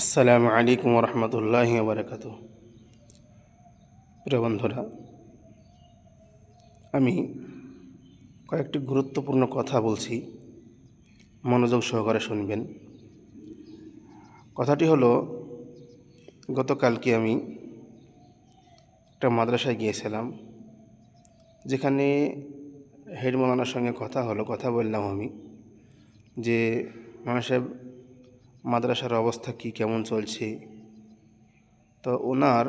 আসসালামু আলাইকুম রহমতুল্লাহ বারকাত প্রিয় বন্ধুরা, আমি কয়েকটি গুরুত্বপূর্ণ কথা বলছি, মনোযোগ সহকারে শুনবেন। কথাটি হলো, গতকালকে আমি একটা মাদ্রাসায় গিয়েছিলাম, যেখানে হেড মৌলানার সঙ্গে কথা হলো, কথা বললাম আমি, যে মানুষের মাদ্রাসার অবস্থা কি, কেমন চলছে? তো ওনার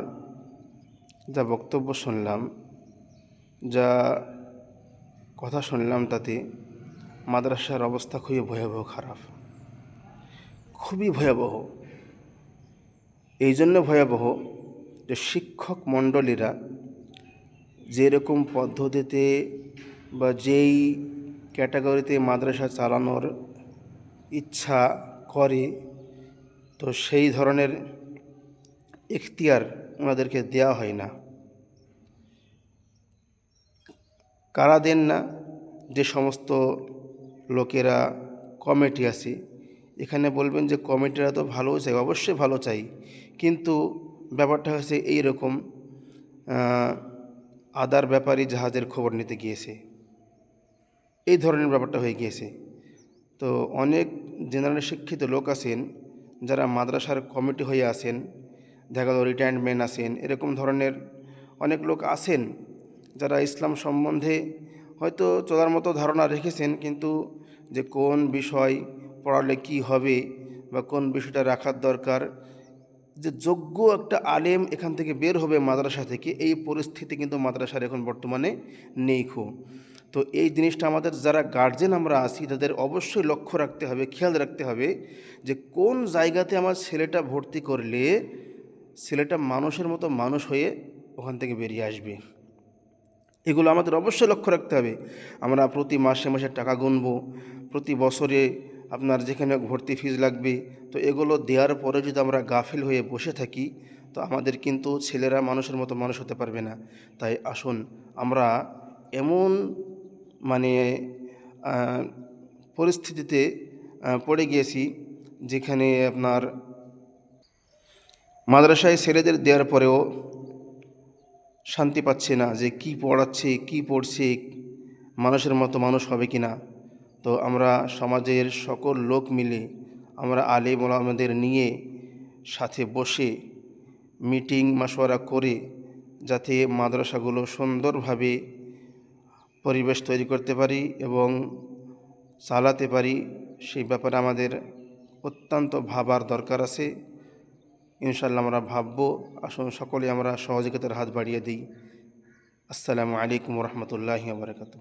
যা বক্তব্য শুনলাম, যা কথা শুনলাম তাতে মাদ্রাসার অবস্থা খুবই ভয়াবহ খারাপ। খুবই ভয়াবহ। এই জন্য ভয়াবহ যে শিক্ষক মণ্ডলীরা যেরকম পদ্ধতিতে বা যেই ক্যাটাগরিতে মাদ্রাসা চালানোর ইচ্ছা করে তো সেই ধরনের এখতিয়ার ওনাদেরকে দেওয়া হয় না। কারা দেন না? যে সমস্ত লোকেরা কমিটি আছে, এখানে বলবেন যে কমিটিরা তো ভালো চাই, অবশ্যই ভালো চাই। কিন্তু ব্যাপারটা হচ্ছে এই রকম আদার ব্যাপারই জাহাজের খবর নিতে গিয়েছে। এই ধরনের ব্যাপারটা হয়ে গিয়েছে। তো অনেক জেনারেল শিক্ষিত লোক আছেন, যারা মাদ্রাসার কমিটি হয়ে আছেন, দেখা গেল রিটায়ারমেন্ট আছেন, এরকম ধরনের অনেক লোক আছেন, যারা ইসলাম সম্বন্ধে হয়তো চলার মতো ধারণা রেখেছেন, কিন্তু যে কোন বিষয় পড়ালে কি হবে বা কোন বিষয়টা রাখার দরকার, যে যোগ্য একটা আলেম এখান থেকে বের হবে মাদ্রাসা থেকে, এই পরিস্থিতি কিন্তু মাদ্রাসার এখন বর্তমানে নেই খুব। তো এই জিনিসটা আমাদের যারা গার্জেন আমরা আছি, তাদের অবশ্যই লক্ষ্য রাখতে হবে, খেয়াল রাখতে হবে যে কোন জায়গাতে আমার ছেলেটা ভর্তি করলে ছেলেটা মানুষের মতো মানুষ হয়ে ওখান থেকে বেরিয়ে আসবে। এগুলো আমাদের অবশ্যই লক্ষ্য রাখতে হবে। আমরা প্রতি মাসে মাসে টাকা গুনব, প্রতি বছরে আপনার যেখানে ভর্তি ফিজ লাগবে, তো এগুলো দেওয়ার পরে যদি আমরা গাফিল হয়ে বসে থাকি, তো আমাদের কিন্তু ছেলেরা মানুষের মতো মানুষ হতে পারবে না। তাই আসুন, আমরা এমন মানে পরিস্থিতিতে পড়ে গিয়েছি, যেখানে আপনার মাদ্রাসায় ছেলেদের দেওয়ার পরেও শান্তি পাচ্ছে না যে কি পড়াচ্ছে, কি পড়ছে, মানুষের মতো মানুষ হবে কি না তো আমরা সমাজের সকল লোক মিলে, আমরা আলেম আমাদের নিয়ে সাথে বসে মিটিং মাসোয়ারা করে, যাতে মাদ্রাসাগুলো সুন্দরভাবে পরিবেশ তৈরি করতে পারি এবং চালাতে পারি, সেই ব্যাপারে আমাদের অত্যন্ত ভাবার দরকার আছে। ইনশাল্লাহ আমরা ভাববো, আসুন সকলে আমরা সহযোগিতার হাত বাড়িয়ে দিই। আসসালামু আলাইকুম রহমতুল্লাহ বারকাতু